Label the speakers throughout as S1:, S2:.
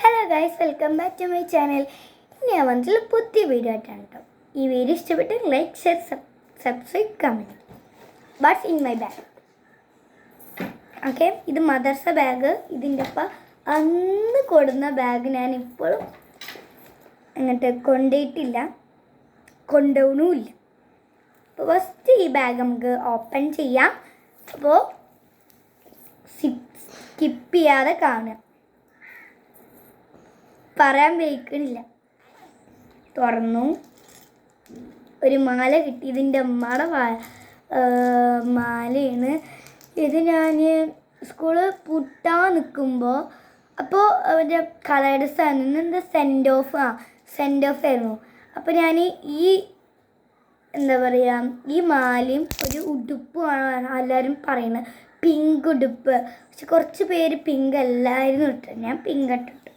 S1: Hello guys welcome back to my channel ഇനി ഞാൻ വന്നിട്ടുള്ള പുതിയ വീഡിയോ ആയിട്ടാണ് കേട്ടോ ഈ വീഡിയോ ഇഷ്ടപ്പെട്ട് like share subscribe comment but in my bag okay ഇത് മദർസ ബാഗ് ഇതിന്റെ ഒപ്പം അന്ന് കൊടുന്ന ബാഗ് ഞാൻ ഇപ്പോഴും അങ്ങോട്ട് കൊണ്ടുപോയിട്ടില്ല. കൊണ്ടുപോകണമില്ല അപ്പോൾ ഫസ്റ്റ് ഈ ബാഗ് നമുക്ക് ഓപ്പൺ ചെയ്യാം. അപ്പോൾ സ്കിപ്പ് ചെയ്യാതെ കാണുക. പറയാൻ വയ്ക്കണില്ല തുറന്നു. ഒരു മാല കിട്ടി ഇതിന്റെ അമ്മയുടെ മാലയാണ്. ഇത് ഞാൻ സ്കൂൾ പൂട്ടാൻ നിൽക്കുമ്പോൾ അപ്പോൾ അവന്റെ കളയുടെ സ്ഥാനം എന്താ സെൻഡ് ഓഫ് ആ സെൻഡ് ഓഫ് ആയിരുന്നു. അപ്പോൾ ഞാൻ ഈ എന്താ പറയുക ഈ മാലയും ഒരു ഉടുപ്പുമാണ് എല്ലാവരും പറയുന്നത് പിങ്ക് ഉടുപ്പ്. പക്ഷെ കുറച്ച് പേര് പിങ്ക് അല്ലായിരുന്നു ഇട്ടത് ഞാൻ പിങ്ക് ഇട്ടിട്ടു.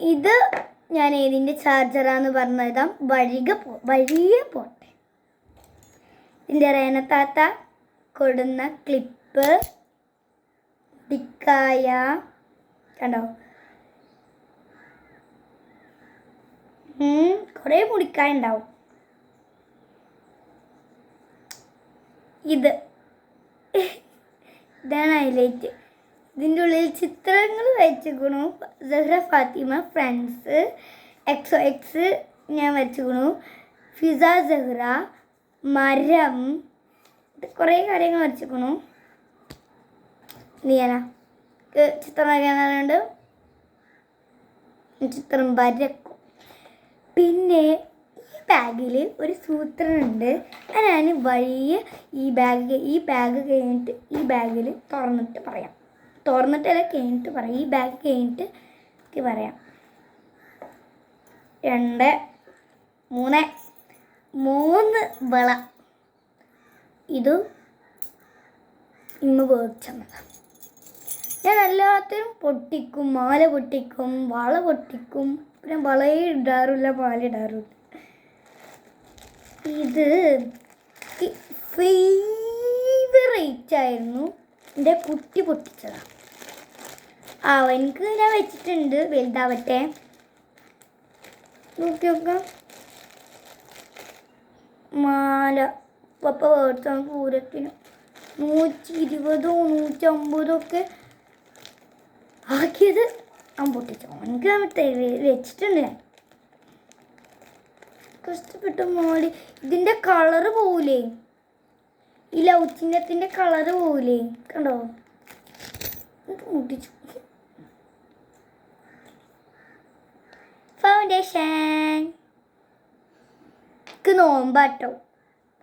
S1: ഇത് ഞാൻ ഏതിന്റെ ചാർജറാന്ന് പറഞ്ഞതാം വഴിക പോ വഴിയെ പോട്ടെ. ഇതിന്റെ റേനത്താത്ത കൊടുന്ന ക്ലിപ്പ് ടിക്കായ കണ്ടോ? കുറേ മുടിക്കായ ഉണ്ടാവും. ഇത്. ഇതാണ് ഹൈലൈറ്റ് ഇതിന്റെ ഉള്ളിൽ ചിത്രങ്ങൾ വരച്ചിരിക്കുന്നു സഹ്ര ഫാത്തിമ ഫ്രണ്ട്സ് എക്സോ എക്സ് ഞാൻ വരച്ചിരിക്കുന്നു ഫിസ സഹ്ര മരം കുറേ കാര്യങ്ങൾ വരച്ചിരിക്കുന്നു നീയന ചിത്രം വരയ്ക്കാനുണ്ട് ചിത്രം വരക്കും പിന്നെ ഈ ബാഗിൽ ഒരു സൂത്രനുണ്ട്. ഞാൻ വഴിയെ ഈ ബാഗ് ഈ ബാഗ് കഴിഞ്ഞിട്ട് ഈ ബാഗിൽ തുറന്നിട്ട് പറയാം. തുറന്നിട്ടല്ല കഴിഞ്ഞിട്ട് പറയാം. ഈ ബാഗ് കഴിഞ്ഞിട്ട് എനിക്ക് പറയാം. രണ്ട് മൂന്ന് മൂന്ന് വള. ഇത് ഇന്ന് മേടിച്ചതാണ് ഞാൻ എല്ലാത്തിനും പൊട്ടിക്കും മാല പൊട്ടിക്കും വള പൊട്ടിക്കും. പിന്നെ വളയെ ഇടാറില്ല മാല ഇടാറില്ല. ഇത് ഫേവറേറ്റ് ആയിരുന്നു. എന്റെ കുട്ടി പൊട്ടിച്ചതാണ്. ആ എനിക്ക് ഞാൻ വെച്ചിട്ടുണ്ട്. വലുതാവട്ടെ. നോക്കി നോക്കാം. മാല. പപ്പ വേർത്താണ് പൂരത്തിന്. നൂറ്റി ഇരുപതോ നൂറ്റമ്പതോ ഒക്കെ ആക്കിയത് അവൻ പൊട്ടിച്ചു എനിക്ക് വെച്ചിട്ടുണ്ട് ഞാൻ. കഷ്ടപ്പെട്ട മോളി. ഇതിന്റെ കളറ് പോവില്ലേ ഈ ലൗച്ചിന്റെ കളറ് പോവില്ലേ കണ്ടോ? ഇത് മുട്ടിച്ചു ഫൗണ്ടേഷൻ എനിക്ക് നോമ്പാട്ടോ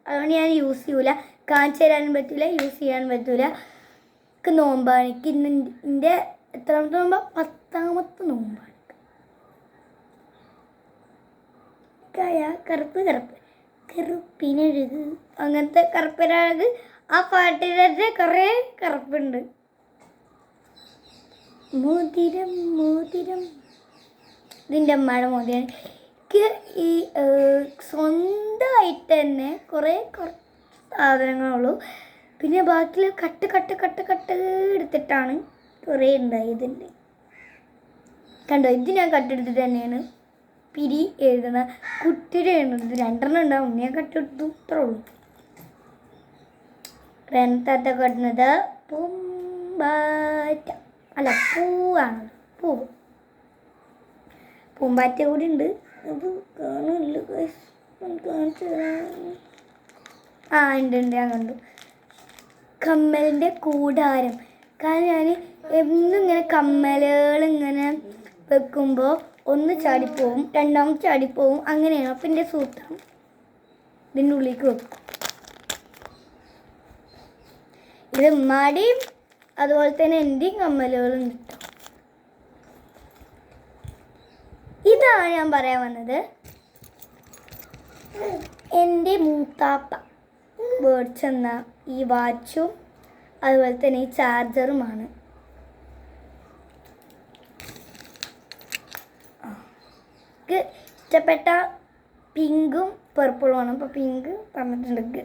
S1: അതുകൊണ്ട് ഞാൻ യൂസ് ചെയ്യൂല. കാണിച്ചു തരാനും പറ്റില്ല യൂസ് ചെയ്യാനും പറ്റില്ല എനിക്ക് നോമ്പാണ്. എനിക്ക് ഇന്ന് എന്റെ എത്രാമത്തെ നോമ്പ? പത്താമത്തെ നോമ്പാണ്. കറുപ്പ് കറുപ്പ്. കറുപ്പിനഴക് അങ്ങനത്തെ കറുപ്പിനഴക് ആ പാട്ടിലെ കുറേ കറുപ്പുണ്ട്. മോതിരം മോതിരം. ഇതിന്റെ അമ്മയുടെ മോതിരം. എനിക്ക് ഈ സ്വന്തമായിട്ട് തന്നെ കുറേ കുറച്ച് സാധനങ്ങളുള്ളൂ. പിന്നെ ബാക്കിൽ കട്ട് കട്ട് കട്ട് കട്ട് എടുത്തിട്ടാണ് കുറേ ഉണ്ടായതിന്റെ കണ്ടോ? ഇത് ഞാൻ കട്ടെടുത്തിട്ട് തന്നെയാണ് പിരി എഴുതുന്ന. കുട്ടിയുടെ എഴുതുന്നത് രണ്ടെണ്ണം ഉണ്ടാവും. ഞാൻ കട്ടെടുത്തു ഇത്രേ ഉള്ളൂ. രണ്ടാത്ത കട്ടുന്നത് പൂമ്പാറ്റ. അല്ല പൂവാണ്. പൂവ്. പൂമ്പാറ്റ കൂടി ഉണ്ട്. ആ ഉണ്ട് ഉണ്ട്. ഞാൻ കണ്ടു. കമ്മലിന്റെ കൂടാരം. കാരണം ഞാൻ എന്നും ഇങ്ങനെ കമ്മലുകൾ ഇങ്ങനെ വെക്കുമ്പോൾ ഒന്ന് ചാടിപ്പോവും രണ്ടാമത് ചാടിപ്പോവും. അങ്ങനെയാണ്. അപ്പം എന്റെ സൂത്രം ഇതിന്റെ ഉള്ളിലേക്ക് വെക്കും. ഇത് ഉമ്മാടെയും അതുപോലെ തന്നെ എന്റെയും കമ്മലുകളും കിട്ടും ഇതാണ് ഞാൻ പറയാൻ വന്നത്. എന്റെ മൂത്താപ്പ മേടിച്ചെന്ന ഈ വാച്ചും അതുപോലെ തന്നെ ഈ ചാർജറുമാണ് എനിക്ക് ഇഷ്ടപ്പെട്ട പിങ്കും പർപ്പിളുമാണ് അപ്പോൾ പിങ്ക് പറഞ്ഞിട്ടുണ്ട്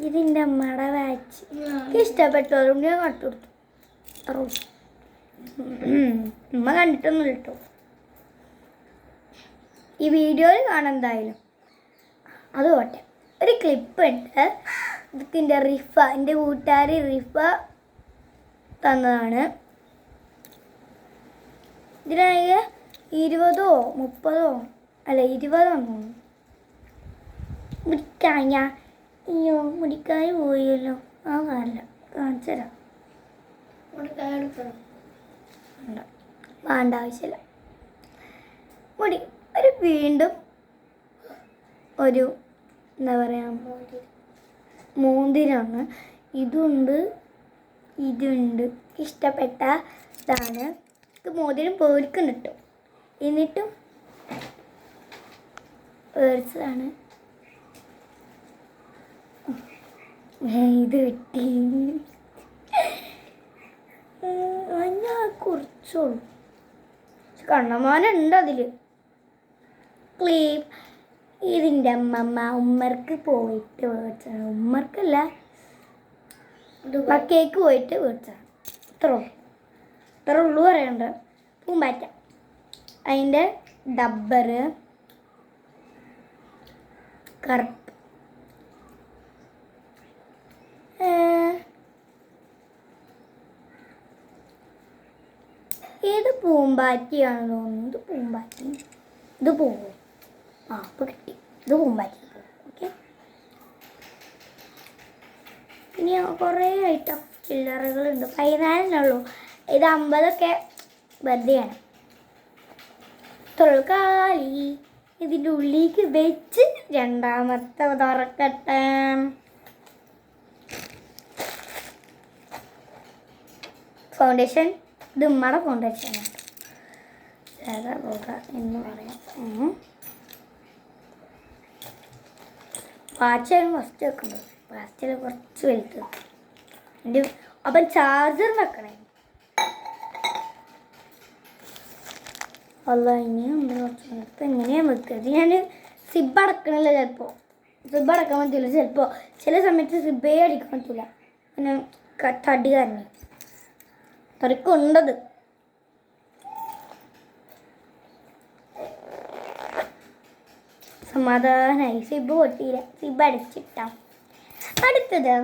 S1: ഇതിന്റെ അമ്മയുടെ വാച്ച് എനിക്ക് ഇഷ്ടപ്പെട്ടു അതുകൊണ്ട് ഞാൻ കണ്ടു കൊടുത്തു അത്രേ ഉള്ളൂ. ഉം. ഉമ്മ കണ്ടിട്ടൊന്നും കിട്ടും ഈ വീഡിയോയിൽ കാണാം എന്തായാലും. അത് പോട്ടെ. ഒരു ക്ലിപ്പ് ഉണ്ട്. ഇതിന്റെ റിഫ എന്റെ കൂട്ടുകാരി റിഫ തന്നതാണ്. ഇതിനാണെങ്കിൽ ഇരുപതോ മുപ്പതോ അല്ല ഇരുപതോ തോന്നുന്നു. മുടിക്കാഞ്ഞ അയ്യോ മുടിക്കായ് പോയല്ലോ. ആ കാണില്ല. കാണിച്ചു തരാം വേണ്ട വേണ്ട ആവശ്യമില്ല. മുടി ഒരു വീണ്ടും ഒരു എന്താ പറയുക മോന്തിരാണ്. ഇതുണ്ട് ഇതുണ്ട്. ഇഷ്ടപ്പെട്ട ഇതാണ് ഇത് മോതിരം പേടിക്കും കിട്ടും. എന്നിട്ടും പേടിച്ചതാണ്. ഇത് കിട്ടി. ഞാൻ കുറിച്ചോളൂ കണ്ണമാനുണ്ട് അതിൽ ക്ലീം ഇതിന്റെ അമ്മമ്മ ഉമ്മർക്ക് പോയിട്ട് മേടിച്ചാണ് ഉമ്മർക്കല്ല കേക്ക് പോയിട്ട് മേടിച്ചാണ് ഇത്ര ഇത്ര ഉള്ളു പറയണ്ട. പൂമ്പാറ്റ അതിന്റെ ഡബ്ബറ് കറുപ്പ്. ഏത് പൂമ്പാറ്റിയാണ് ഇത് പൂമ്പാറ്റി. ഇത് പൂവ്. ആ അപ്പോൾ കിട്ടി. ഇത് പൂമ്പാറ്റി. ഓക്കെ. ഇനി കുറേ ഐറ്റം ചില്ലറകളുണ്ട് പതിനാലിനുള്ളൂ ഇത് അമ്പതൊക്കെ വെറുതെയാണ്. തൊഴുകാലി ഇതിന്റെ ഉള്ളിലേക്ക് വെച്ച് രണ്ടാമത്തെ തുറക്കട്ടെ. ഫൗണ്ടേഷൻ ഇത് ഉമ്മയുടെ കോണ്ടാക്ട് ഏതാ പോക എന്ന് പറയാം. വാച്ചാണ് ഫസ്റ്റ് വെക്കുന്നത് ഫസ്റ്റിൽ കുറച്ച് വലുത് എന്റെ അപ്പം ചാർജർ വെക്കണേ. അല്ല ഇനി നമ്മൾ കുറച്ച് നേരത്തെ എങ്ങനെയാണ് വെക്കുന്നത് ഞാൻ സിബ് അടക്കണില്ല ചിലപ്പോൾ സിബ് അടക്കാൻ പറ്റില്ല ചിലപ്പോൾ ചില സമയത്ത് സിബേ അടിക്കാൻ പറ്റില്ല പിന്നെ തടി കാരണം തടിക്കുണ്ടത് സമാധാനായി സിബ് പൊട്ടിയില്ല. സിബ് അടിച്ചിട്ടാം. അടുത്തത്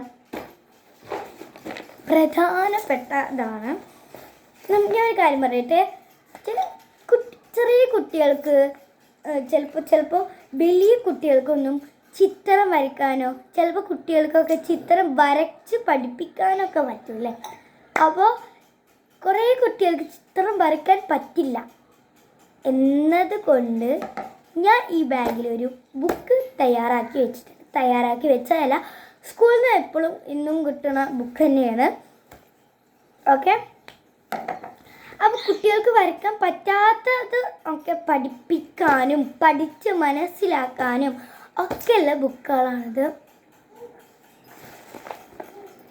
S1: പ്രധാനപ്പെട്ടതാണ്. ഞാൻ ഒരു കാര്യം പറയട്ടെ? ചെറിയ കുട്ടികൾക്ക് ചിലപ്പോൾ ചിലപ്പോൾ വലിയ കുട്ടികൾക്കൊന്നും ചിത്രം വരയ്ക്കാനോ ചിലപ്പോൾ കുട്ടികൾക്കൊക്കെ ചിത്രം വരച്ച് പഠിപ്പിക്കാനൊക്കെ പറ്റൂലേ അപ്പോൾ കുറേ കുട്ടികൾക്ക് ചിത്രം വരയ്ക്കാൻ പറ്റില്ല. എന്നതുകൊണ്ട് ഞാൻ ഈ ബാഗിൽ ഒരു ബുക്ക് തയ്യാറാക്കി വെച്ചിട്ടുണ്ട്. തയ്യാറാക്കി വെച്ചതല്ല സ്കൂളിൽ നിന്ന് എപ്പോഴും ഇന്നും കിട്ടുന്ന ബുക്ക് തന്നെയാണ്. ഓക്കെ? അപ്പോൾ കുട്ടികൾക്ക് വരയ്ക്കാൻ പറ്റാത്തത് ഒക്കെ പഠിപ്പിക്കാനും പഠിച്ച് മനസ്സിലാക്കാനും ഒക്കെയുള്ള ബുക്കുകളാണിത്.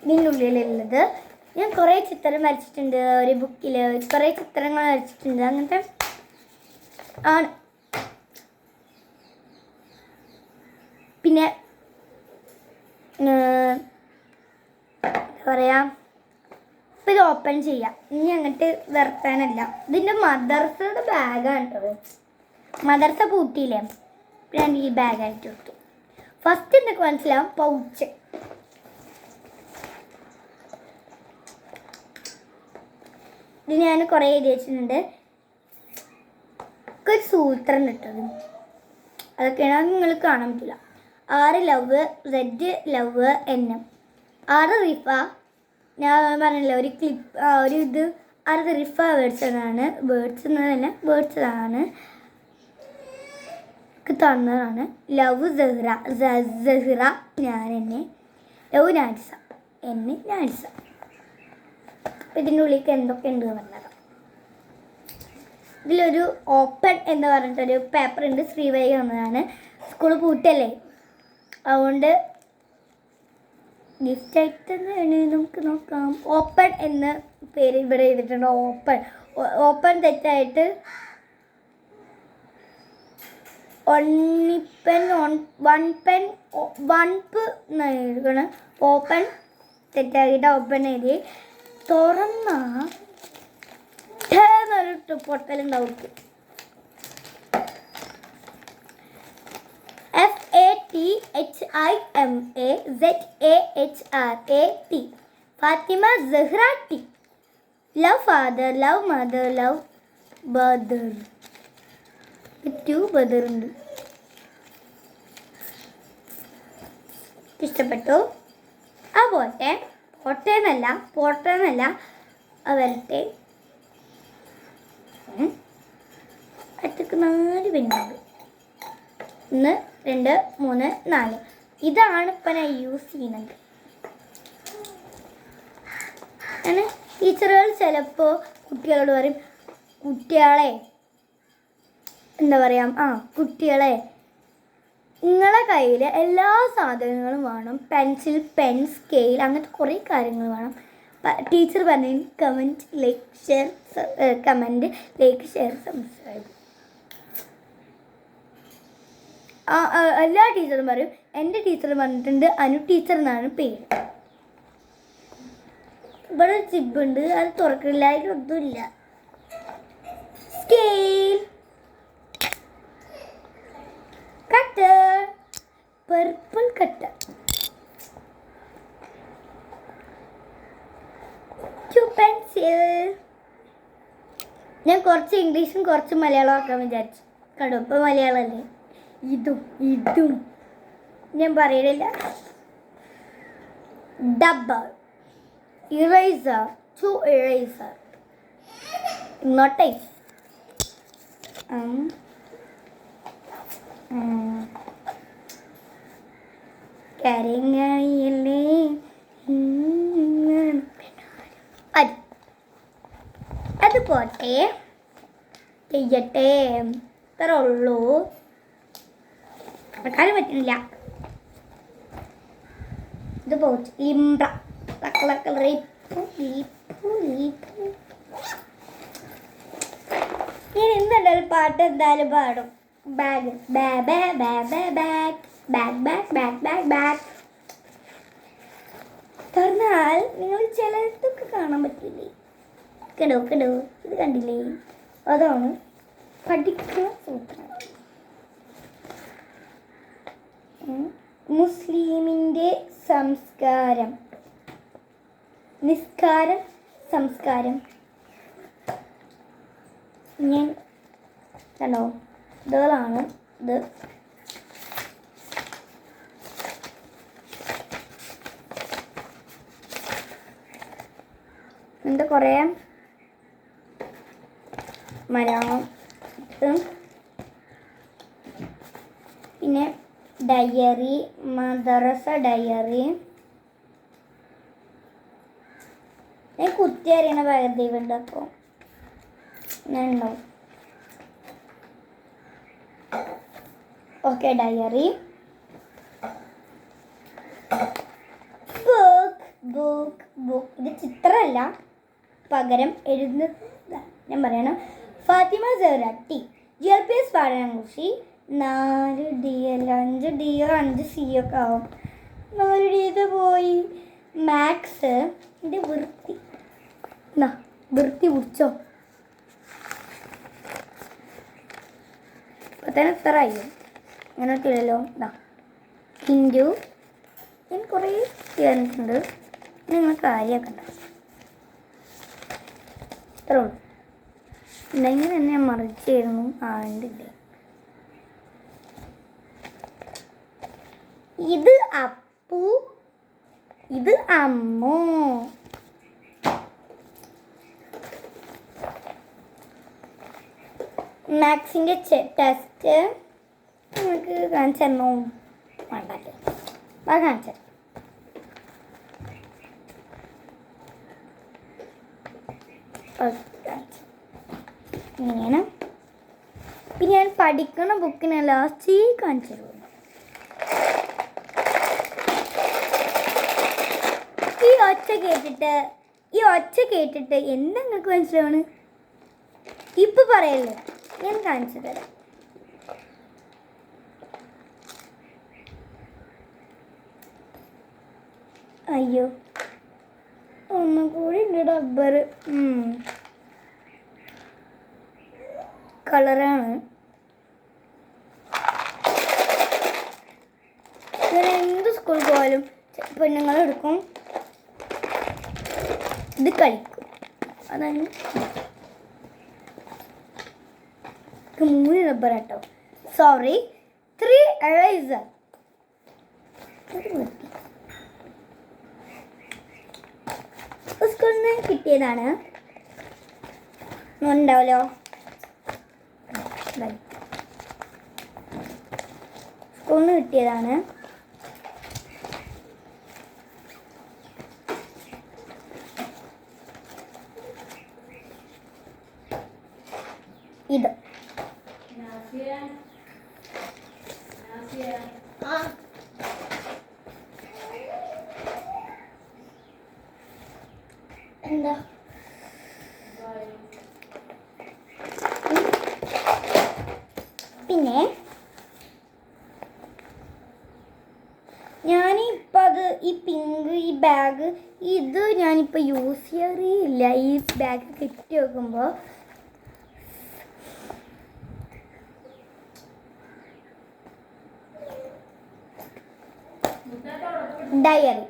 S1: ഇതിനുള്ളിലുള്ളത് ഞാൻ കുറേ ചിത്രം വരച്ചിട്ടുണ്ട് ഒരു ബുക്കിൽ കുറേ ചിത്രങ്ങൾ വരച്ചിട്ടുണ്ട്. അങ്ങനത്തെ ആണ്. പിന്നെ എന്താ പറയാ ഇപ്പം ഇത് ഓപ്പൺ ചെയ്യാം. ഇനി അങ്ങോട്ട് നിർത്താനല്ല. ഇതിന്റെ മദർസയുടെ ബാഗാണ് കേട്ടോ മദർസ പൂട്ടിയില്ലേ? ഞാൻ ഈ ബാഗായിട്ട് കൊടുത്തു ഫസ്റ്റ് എന്തൊക്കെ മനസ്സിലാവും പൗച്ച്. ഇത് ഞാൻ കുറേ എഴുതി വെച്ചിട്ടുണ്ട് ഒരു സൂത്രം കിട്ടത് അതൊക്കെയാണ്. നിങ്ങൾ കാണാൻ പറ്റില്ല ആറ് ലവ് റെഡ് ലവ് എന്നും ആറ് റിഫ. ഞാൻ പറഞ്ഞില്ല ഒരു ക്ലിപ്പ് ഒരു ഇത്. ആറ് റിഫ വേർഡ്സ് എന്നാണ്. വേർഡ്സ് എന്നതല്ല വേർഡ്സ് ആണ്. തന്നതാണ്. ലവ് സെഹ്റ സെഹ്റ ഞാൻ എന്നെ ലവ് നാൻസ എന്നെ നാൻസ അപ്പം ഇതിന്റെ ഉള്ളിലേക്ക് എന്തൊക്കെ ഉണ്ട് പറഞ്ഞത് ഇതിലൊരു ഓപ്പൺ എന്ന് പറഞ്ഞിട്ടൊരു പേപ്പർ ഉണ്ട്. ശ്രീവൈകി വന്നതാണ് സ്കൂൾ പൂട്ടല്ലേ അതുകൊണ്ട് ഗിഫ്റ്റ് ആയിട്ട് നമുക്ക് നോക്കാം. ഓപ്പൺ എന്ന പേര് ഇവിടെ ചെയ്തിട്ടുണ്ട് ഓപ്പൺ ഓപ്പൺ തെറ്റായിട്ട് ഒന്നിപ്പൻ വൺ പെൻ വൺപ്പ് എഴുതണം. ഓപ്പൺ തെറ്റാക്കിയിട്ട് ഓപ്പൺ എഴുതി. തുറന്ന എന്നൊരു പൊട്ടലുണ്ടാവും F A T H I M A Z A H R A T Fathima Zehra T. Love father love mother love brother to brother ഉണ്ട് ഇഷ്ടപ്പെട്ടു? ആ പോട്ടെ എന്നല്ല പോട്ടെ എന്നല്ല ആ വരട്ടെ. അടുത്തേക്ക് നാല് പെണ്ണുണ്ട് ഒന്ന് രണ്ട് മൂന്ന് നാല്. ഇതാണ് ഇപ്പം ഞാൻ യൂസ് ചെയ്യുന്നത്. അങ്ങനെ ടീച്ചറുകൾ ചിലപ്പോൾ കുട്ടികളോട് പറയും കുട്ടികളെ എന്താ പറയുക ആ കുട്ടികളെ നിങ്ങളെ കയ്യിൽ എല്ലാ സാധനങ്ങളും വേണം. പെൻസിൽ പെൻ സ്കെയിൽ അങ്ങനത്തെ കുറേ കാര്യങ്ങൾ വേണം. ടീച്ചർ പറഞ്ഞു comment like share comment like share subscribe എല്ലാ ടീച്ചറും പറയും. എന്റെ ടീച്ചർ പറഞ്ഞിട്ടുണ്ട് അനു ടീച്ചർ എന്നാണ് പേര്. ഇവിടെ ജിബുണ്ട് അത് തുറക്കില്ല അതിലൊന്നുമില്ല. Scale. Cutter purple cutter pencil ഞാൻ കുറച്ച് ഇംഗ്ലീഷും കുറച്ച് മലയാളം ആക്കാൻ വിചാരിച്ചു. കണ്ടു? ഇപ്പം മലയാളമല്ലേ? ഇതും ഇതും. ഞാൻ പറയണില്ല. ഡബ്ബർ ഇറൈസർ ടു ഇറേസർ ഇങ്ങോട്ടേ ഉം. അത് പോട്ടെ. ഇത്ര ഉള്ളൂ. നടക്കാൻ പറ്റുന്നില്ല. ഇത് പോച്ച് ലിംബ്ര ലീപ്പു ലീപ്പു ഞാൻ എന്തുണ്ടായാലും പാട്ട് എന്തായാലും പാടും. ബാഗ് ബാ ബാ ബാ ബാ bag bag bag bag bag bag തുറന്നാൽ നിങ്ങൾ ചിലതൊക്കെ കാണാൻ പറ്റില്ലേ? കണ്ടോ കണ്ടോ? ഇത് കണ്ടില്ലേ? അതാണ് പഠിക്കുന്ന സൂത്രം. മുസ്ലിമിന്റെ സംസ്കാരം. നിസ്കാരം സംസ്കാരം. ഞാൻ കണ്ടോ? ഇതാണ് ഇത് എന്താ കുറേ മലയാളം പിന്നെ ഡയറി മദറസ ഡയറി. ഞാൻ കുത്തി അറിയണ ഭഗദീപുണ്ട് അപ്പോൾ. ഞാൻ ഉണ്ടാവും. Okay diary book book book ഇത് ചിത്രമല്ല. പകരം എഴുതുന്നത്. ഞാൻ പറയണം. ഫാത്തിമ സെറാട്ടി ജി എൽ പി എസ് പാടാൻകുറിച്ച് നാല് ഡി അല്ല അഞ്ച് ഡി അഞ്ച് സി ഒക്കെ ആവും. നാല് ഡി ഇത് പോയി. മാത്സ് ഇത് വൃത്തി. എന്നാ വൃത്തി പിടിച്ചോ ഇപ്പം തന്നെ എത്ര ആയി അങ്ങനെയൊക്കെ ഇല്ലല്ലോ ഇതാ ഹിന്ദു. ഞാൻ കുറേ ചേർന്നിട്ടുണ്ട് നിങ്ങൾ കാര്യമൊക്കെ ഇത്രേ ഉള്ളൂ. ഉണ്ടെങ്കിൽ തന്നെ മറിച്ചായിരുന്നു ആണ്ടില്ലേ ഇത് അപ്പു. ഇത് അമ്മു. മാത്സിന്റെ ടെസ്റ്റ്. നമുക്ക് കാണിച്ചു തരണോ അത് കാണിച്ചു. ഇങ്ങനെ. പിന്നെ ഞാൻ പഠിക്കണ ബുക്കിനെ ലാസ്റ്റ് കാണിച്ചു തരുള്ളൂ ഈ ഒച്ച കേട്ടിട്ട് ഈ ഒച്ച കേട്ടിട്ട് എന്താ നിങ്ങൾക്ക് മനസ്സിലാവണ്? ഇപ്പൊ പറയല്ലേ ഞാൻ കാണിച്ചു തരാം. അയ്യോ. ഒന്നും കൂടി ഉണ്ട് റബ്ബർ കളറാണ് എന്ത് സ്കൂളിൽ പോയാലും പെണ്ണുങ്ങൾ എടുക്കും. ഇത് കളിക്കും. അതാണ് മൂന്ന് റബ്ബർ കേട്ടോ സോറി ത്രീ എറൈസർ സ്കൂളിൽ നിന്ന് കിട്ടിയതാണ്. ഉണ്ടാവല്ലോ സ്കൂളിൽ നിന്ന് കിട്ടിയതാണ്. ഇത്. എന്താ? പിന്നെ? ഞാനിപ്പോൾ അത് ഈ പിങ്ക് ഈ ബാഗ് ഇത് ഞാനിപ്പോൾ യൂസ് ചെയ്യാറിയില്ല. ഈ ബാഗ് കെട്ടി വെക്കുമ്പോൾ ഡയറി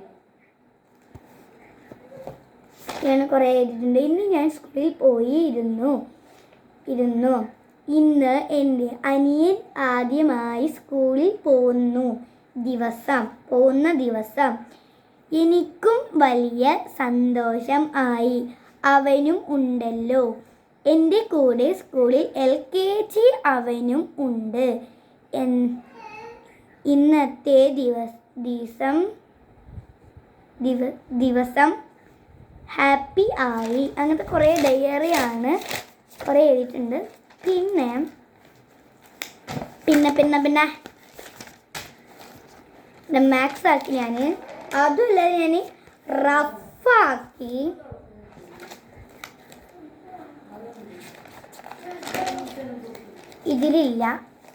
S1: ഞാൻ കുറേ എഴുതിയിട്ടുണ്ട്. ഇന്ന് ഞാൻ സ്കൂളിൽ പോയി ഇരുന്നു. ഇരുന്നു. ഇന്ന് എന്റെ അനിയൻ ആദ്യമായി സ്കൂളിൽ പോകുന്നു. ദിവസം പോകുന്ന ദിവസം. എനിക്കും വലിയ സന്തോഷം ആയി. അവനും ഉണ്ടല്ലോ. എന്റെ കൂടെ സ്കൂളിൽ എൽ കെ ജി അവനും ഉണ്ട്. ഇന്നത്തെ ദിവസം ദിവസം ഹാപ്പി ആയി. അങ്ങനത്തെ കുറേ ഡയറിയാണ് കുറേ എഴുതിയിട്ടുണ്ട്. പിന്നെ പിന്നെ പിന്നെ പിന്നെ. മാക്സ് ആക്കി ഞാൻ അതുമല്ല ഞാൻ റഫാക്കി ഇതിലില്ല.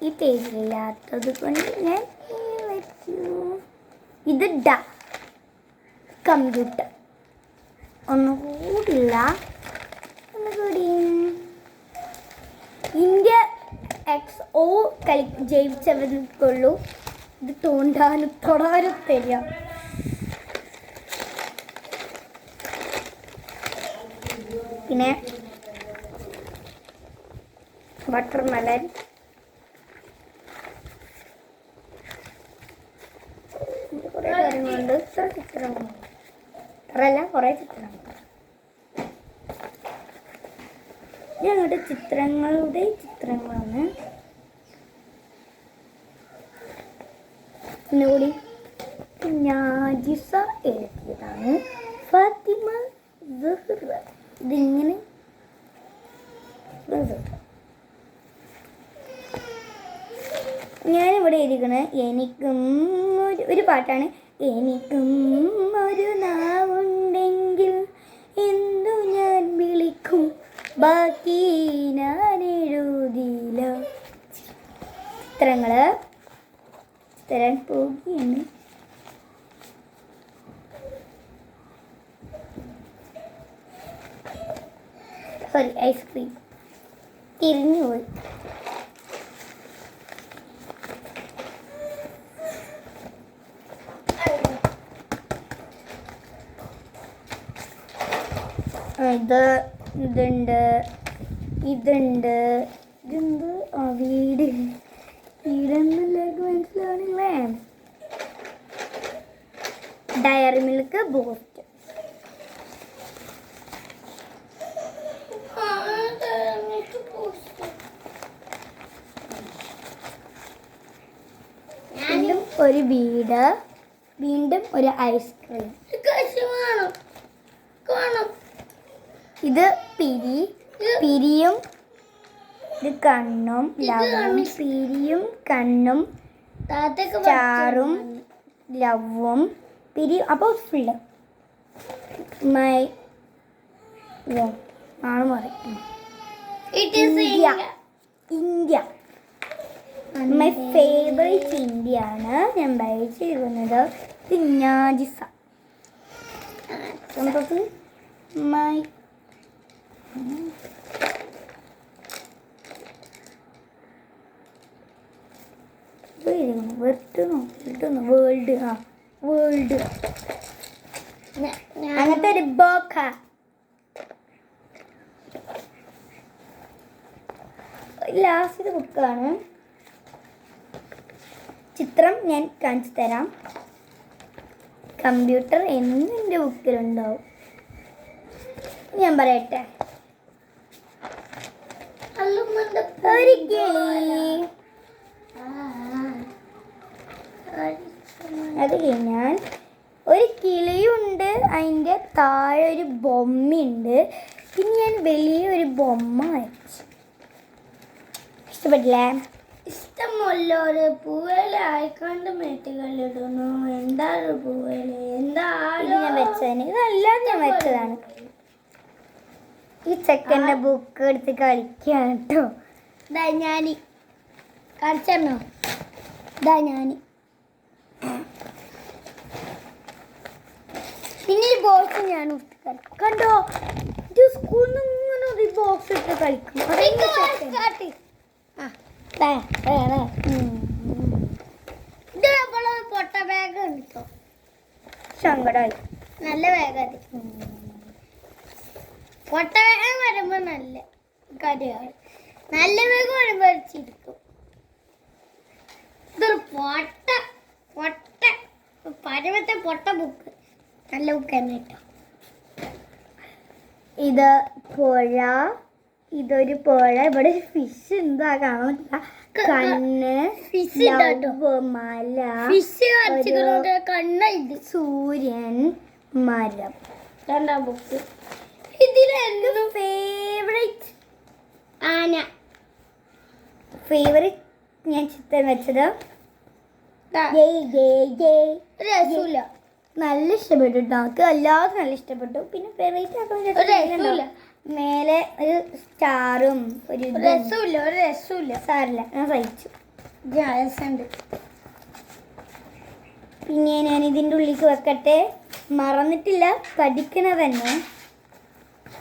S1: ഈ പേജിലില്ലാത്തത് കൊണ്ട് ഞാൻ ഇത് ഡ. കമ്പ്യൂട്ടർ ഒന്നുകൂടില്ല. ഒന്നുകൂടി. ഇന്ത്യ എക്സ് ഓ കളി ജയിച്ചവർക്കുള്ളൂ ഇത് തോണ്ടാനും തൊടാനും തരാം പിന്നെ ബട്ടർമെലൻ. കുറേ കാര്യങ്ങളുണ്ട്. ഇത്ര ചിത്രങ്ങളുണ്ട് ഇത്രയല്ല കുറേ ചിത്രങ്ങൾ. ചിത്രങ്ങളുടെ ചിത്രങ്ങളാണ്. ഒന്നുകൂടി നാജിസ എഴുതിയതാണ്. ഫാത്തിമ സഹ്റ ഇതിങ്ങനെ. ഞാനിവിടെ എഴുതിക്കണ എനിക്കും ഒരു പാട്ടാണ്. എനിക്കും ബാക്കി ഞാൻ എഴുതിയില്ല ചിത്രങ്ങൾ തരാൻ പോവുകയാണ്. സോറി ഐസ്ക്രീം തിരിഞ്ഞു പോയി. ഇത് ഇതുണ്ട്. ഇതുണ്ട്. ഇതെന്ത്? ആ വീട്. വീടെന്നല്ലേക്ക് മനസ്സിലാവണില്ലേ ഡയറി മിൽക്ക് ബോസ്റ്റ് വീണ്ടും ഒരു വീട്. വീണ്ടും ഒരു ഐസ്ക്രീം ഇത് പിരി. പിരിയും. ഇത് കണ്ണും ലവും പിരിയും കണ്ണും. സ്റ്റാറും ലവും പിരി അപ്പോൾ ഫുള്ള് മൈ ആണ് മാറി India. India. My favourite India ആണ് ഞാൻ ഇത് നാജിസ എന്തത് മൈ വെട്ടുന്നു വെട്ടുന്നു വേൾഡ് ആ വേൾഡ് അങ്ങനത്തെ ഒരു ബോക്ക. ലാസ്റ്റ് ബുക്കാണ് ചിത്രം ഞാൻ കാണിച്ചു തരാം. കമ്പ്യൂട്ടർ എന്നും എന്റെ ബുക്കിലുണ്ടാവും ഞാൻ പറയട്ടെ. അത് കഴിഞ്ഞാൽ ഒരു കിളിയുണ്ട് അതിന്റെ താഴെ ഒരു ബൊമ്മയുണ്ട് പിന്നെ ഞാൻ വലിയൊരു ബൊമ്മ വരച്ചു ഇഷ്ടപ്പെട്ടില്ലേ?
S2: ഇഷ്ടമല്ല ഒരു പൂവേല ആയിക്കൊണ്ട് എന്താ പൂവല പൂവേല? എന്താ
S1: ഞാൻ വെച്ചതിന് ഇതെല്ലാം ഞാൻ വെച്ചതാണ്. ഈ ചെക്കന്റെ ബുക്ക് എടുത്ത് കളിക്കുകയാണ് കേട്ടോ
S2: ഇതാ ഞാൻ കളിച്ചോ ഇതാ ഞാൻ
S1: പിന്നെ ഈ ബോക്സ് ഞാൻ ഇട്ട് കളിക്കും. കണ്ടോ? ഇത് സ്കൂളിൽ നിന്ന് ഇങ്ങനെ ഒരു ബോക്സ് ഇട്ട് കളിക്കും.
S2: ഇത് പൊട്ട ബാഗ് ഉണ്ടോ
S1: സങ്കടമായി
S2: നല്ല ബാഗ് അത്. പൊട്ട വരുമ്പോൾ വരുമ്പോ നല്ല കാര്യമാണ്. നല്ല വേഗം വരുമ്പോ ചിരിക്കും. ഇതൊരു പൊട്ട പൊട്ട പരമത്തെ പൊട്ട ബുക്ക് നല്ല ബുക്ക് തന്നെ കേട്ടോ.
S1: ഇത് പുഴ ഇതൊരു പുഴ. ഇവിടെ ഫിഷ് എന്താ കാണാൻ പറ്റില്ല കണ്ണ്. ലവ്, മല
S2: ഫിഷ് കണ്ണ്
S1: സൂര്യൻ മരം.
S2: രണ്ടാം ബുക്ക് ഇതിലെന്തും
S1: ഫേവറേറ്റ്
S2: ആന.
S1: ഫേവറേറ്റ് ഞാൻ ചിത്രം വെച്ചത്.
S2: രസമില്ല.
S1: നല്ല ഇഷ്ടപ്പെട്ടു കേട്ടോ നമുക്ക് എല്ലാവർക്കും നല്ല ഇഷ്ടപ്പെട്ടു. പിന്നെ ഫേവറേറ്റ് ആക്കാൻ മേലെ ഒരു സ്റ്റാറും ഒരു.
S2: രസമില്ല ഒരു രസമില്ല.
S1: സാറില്ല ഞാൻ സഹിച്ചു.
S2: രസമുണ്ട്.
S1: പിന്നെ ഞാൻ ഇതിന്റെ ഉള്ളിലേക്ക് വെക്കട്ടെ. മറന്നിട്ടില്ല പഠിക്കണ തന്നെ
S2: പൊടിക്ക് ബുക്ക് പോസി കളിക്കണം ഉള്ളും കൊണ്ട് പോകുന്നു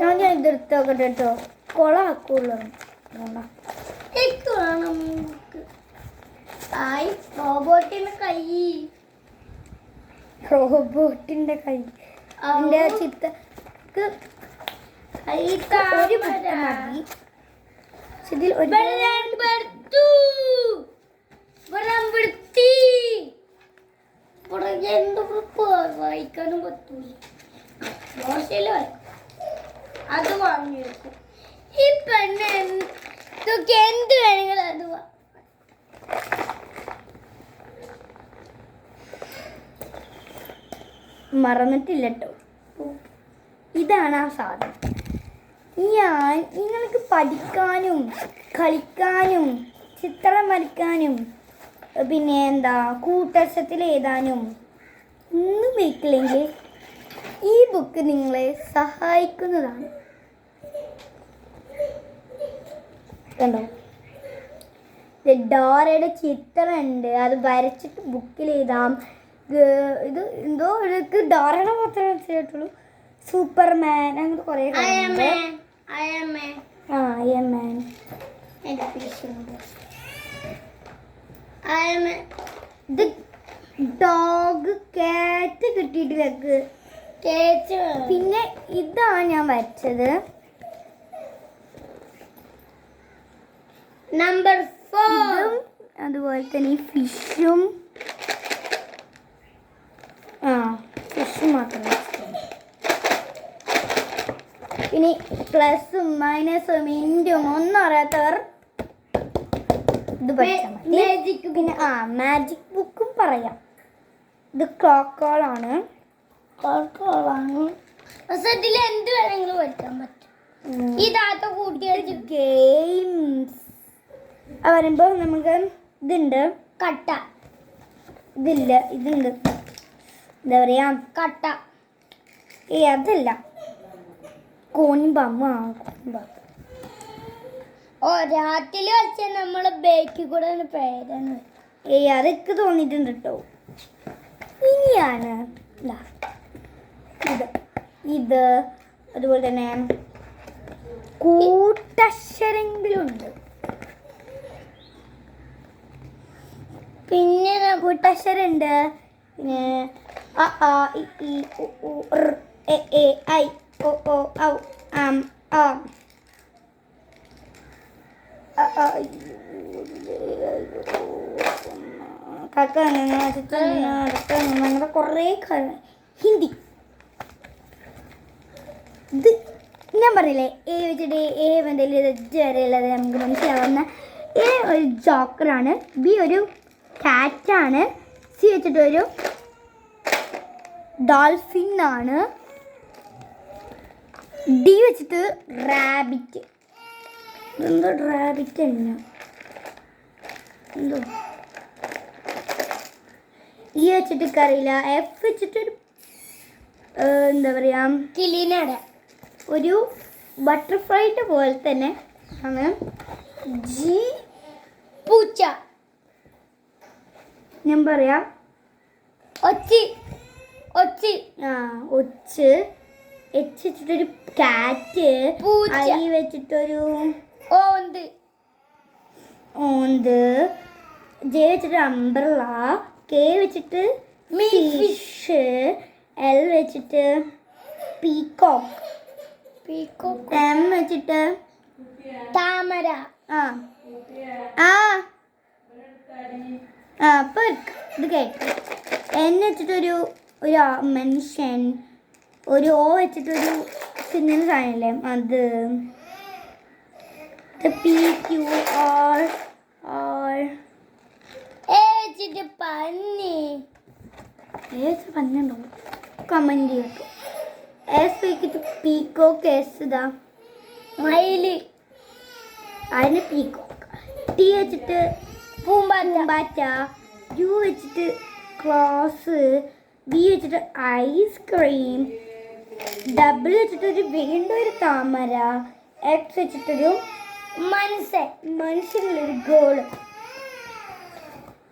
S1: ഞാൻ ഞാൻ ഇതെടുത്ത് നോക്കട്ടെ കേട്ടോ.
S2: ആയി റോബോട്ടിന്റെ കൈ.
S1: റോബോട്ടിന്റെ കൈ. ഒരു മതി. പക്ഷെ ഇതിൽ ഒരു
S2: വായിക്കാനും പറ്റൂല. ദോശയിൽ. അത് വാങ്ങിയെടുക്കും ഈ പെണ്ണ് എന്തൊക്കെ എന്ത് വേണമെങ്കിലും അത്
S1: മറന്നിട്ടില്ല കേട്ടോ ഇതാണ് ആ സാധനം. ഞാൻ നിങ്ങൾക്ക് പഠിക്കാനും കളിക്കാനും ചിത്രം വരയ്ക്കാനും പിന്നെ എന്താ കൂട്ടക്ഷത്തിൽ എഴുതാനും ഒന്നും വയ്ക്കില്ലെങ്കിൽ ഈ ബുക്ക് നിങ്ങളെ സഹായിക്കുന്നതാണ്. കണ്ടോ? ഡോറയുടെ ചിത്രമുണ്ട്. അത് വരച്ചിട്ട് ബുക്കിൽ എഴുതാം. ഇത് എന്തോ ഇതൊക്കെ ഡോറയുടെ മാത്രമേ മനസ്സിലായിട്ടുള്ളൂ. സൂപ്പർമാൻ അങ്ങനത്തെ കുറേ ആ ഇത് ഡോഗ് കാറ്റ് കിട്ടിയിട്ട് വെക്ക്. പിന്നെ ഇതാണ് ഞാൻ വരച്ചത്.
S2: നമ്പർ
S1: ഫോറും അതുപോലെ തന്നെ ഈ ഫിഷും. ആ ഫിഷും മാത്രം ഇനി പ്ലസും മൈനസും ഇൻഡും ഒന്നും അറിയാത്തവർ ഇത് പഠിച്ചാൽ മതി. പിന്നെ ആ മാജിക് ബുക്കും പറയാം. ഇത് ക്ലോക്കോളാണ്.
S2: കോളാണ് ഇതിൽ എന്ത് വേണമെങ്കിലും വരുത്താൻ പറ്റും. ഈ താത്ത കൂട്ടിയടിച്ച്
S1: ഗെയിംസ് വരുമ്പോൾ നമുക്ക് ഇതുണ്ട്.
S2: കട്ട.
S1: ഇതില്ല ഇതുണ്ട്. എന്താ പറയാ?
S2: കട്ട.
S1: ഏ അതല്ല. കോണിമ്പാമ്പ് ആ കോണിമ്പാമ്പ്
S2: ഓ രാത്രി കളിച്ച നമ്മൾ ബേക്കിൽ കൂടെ പേരാണ്
S1: ഏയ് അതൊക്കെ തോന്നിയിട്ടുണ്ട് കേട്ടോ ഇനിയാണ് ഇതാ, ഇത് അതുപോലെ തന്നെ കൂട്ടക്ഷരങ്ങളുണ്ട്
S2: പിന്നെ
S1: കൂട്ടശ്ശരുണ്ട് പിന്നെ അ ആ ഇ ഉ എ എ ഐ ഒ ഓ ഔ ആം ആം അ ആ അങ്ങനെ കുറേ ഹിന്ദി. ഇത് ഞാൻ പറഞ്ഞില്ലേ എ വെച്ചിട്ട് എ എന്തെങ്കിലും വരെ വരെയുള്ളത് നമുക്ക് മനസ്സിലാവുന്ന എ ഒരു ജോക്കറാണ് ബി ഒരു കാറ്റാണ് സി വെച്ചിട്ട് ഒരു ഡോൾഫിൻ ആണ് ഡി വെച്ചിട്ട് റാബിറ്റ്. എന്തോ റാബിറ്റ് തന്നെ എന്തോ ഇ വെച്ചിട്ട് കറിയില്ല. എഫ് വെച്ചിട്ടൊരു ഒരു എന്താ പറയുക
S2: കിളിനട.
S1: ഒരു ബട്ടർഫ്ലൈയുടെ പോലെ തന്നെ ആണ്. ജി
S2: പൂച്ച.
S1: ഞാൻ പറയാം
S2: ഒച്ചി. ഒച്ചി.
S1: ആ ഒച്ച്. എച്ച് വെച്ചിട്ടൊരു കാറ്റ്. ഐ വെച്ചിട്ടൊരു
S2: ഓന്ത്.
S1: ഓന്ത്. ജെ വെച്ചിട്ടൊരു അംബ്രല കെ വെച്ചിട്ട് ഫിഷ് എൽ വെച്ചിട്ട് പീകോക്ക്
S2: പീകോക്ക്
S1: എം വെച്ചിട്ട്
S2: താമര.
S1: ആ. ആ. ആ അപ്പൊ ഇത് കേട്ടു. എൻ വെച്ചിട്ടൊരു ഒരു മനുഷ്യൻ. ഒരു ഓ വെച്ചിട്ടൊരു സിനിമ സാധനല്ലേ അത് P Q R R
S2: A വെച്ചിട്ട് പന്നി?
S1: ഏത് പറഞ്ഞുണ്ടോ കമന്റ് ചെയ്യട്ടോ എസ് വെച്ചിട്ട് പീക്കോ കേസ് ഇതാ.
S2: മയിൽ.
S1: അതിന് പീക്കോ ടി വെച്ചിട്ട്
S2: പൂമ്പാറ്റ.
S1: യു വെച്ചിട്ട് ക്ലോസ് ബി വെച്ചിട്ട് ഐസ്ക്രീം ഡബിൾ വെച്ചിട്ടൊരു വീണ്ടും ഒരു താമര. എക്സ് വെച്ചിട്ടൊരു
S2: മനുഷ്യൻ.
S1: മനുഷ്യനുള്ളൊരു ഗോൾ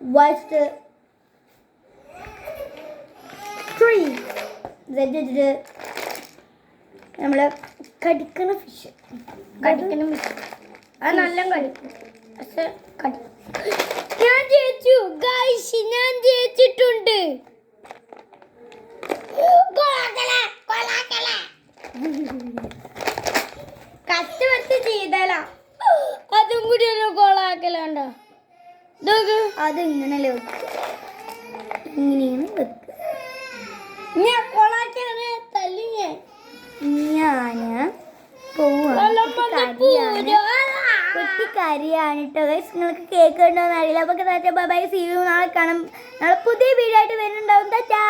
S1: വച്ചിട്ട് the, the. നമ്മൾ കടിക്കണ ഫിഷ്
S2: കടിക്കണം അത് നല്ല കടിക്കും. പക്ഷെ കടിക്കും ഞാൻ ജയിച്ചു. ഗൈസ് ഞാൻ ജയിച്ചിട്ടുണ്ട്. കഷ്ടപ്പെട്ട് ചെയ്തലാ. അതും കൂടി ഒരു കൊളാക്കലുണ്ടോ ഇതൊക്കെ
S1: അത് ഇങ്ങനല്ലേ വെക്കുക ഇങ്ങനെയാണ് വെക്കുക
S2: ഞാൻ കൊളാക്കലാണ് തല്ലി ഞാൻ വന്ന് പൂരം.
S1: കുട്ടി ഗൈസ് നിങ്ങൾക്ക് കേക്ക് ഉണ്ടോ എന്ന് അറിയില്ല. അപ്പോൾ ബൈ സീ യു നാളെ കാണാം. നാളെ പുതിയ വീഡിയോ ആയിട്ട് വരുന്നുണ്ടാവും. ടാറ്റാ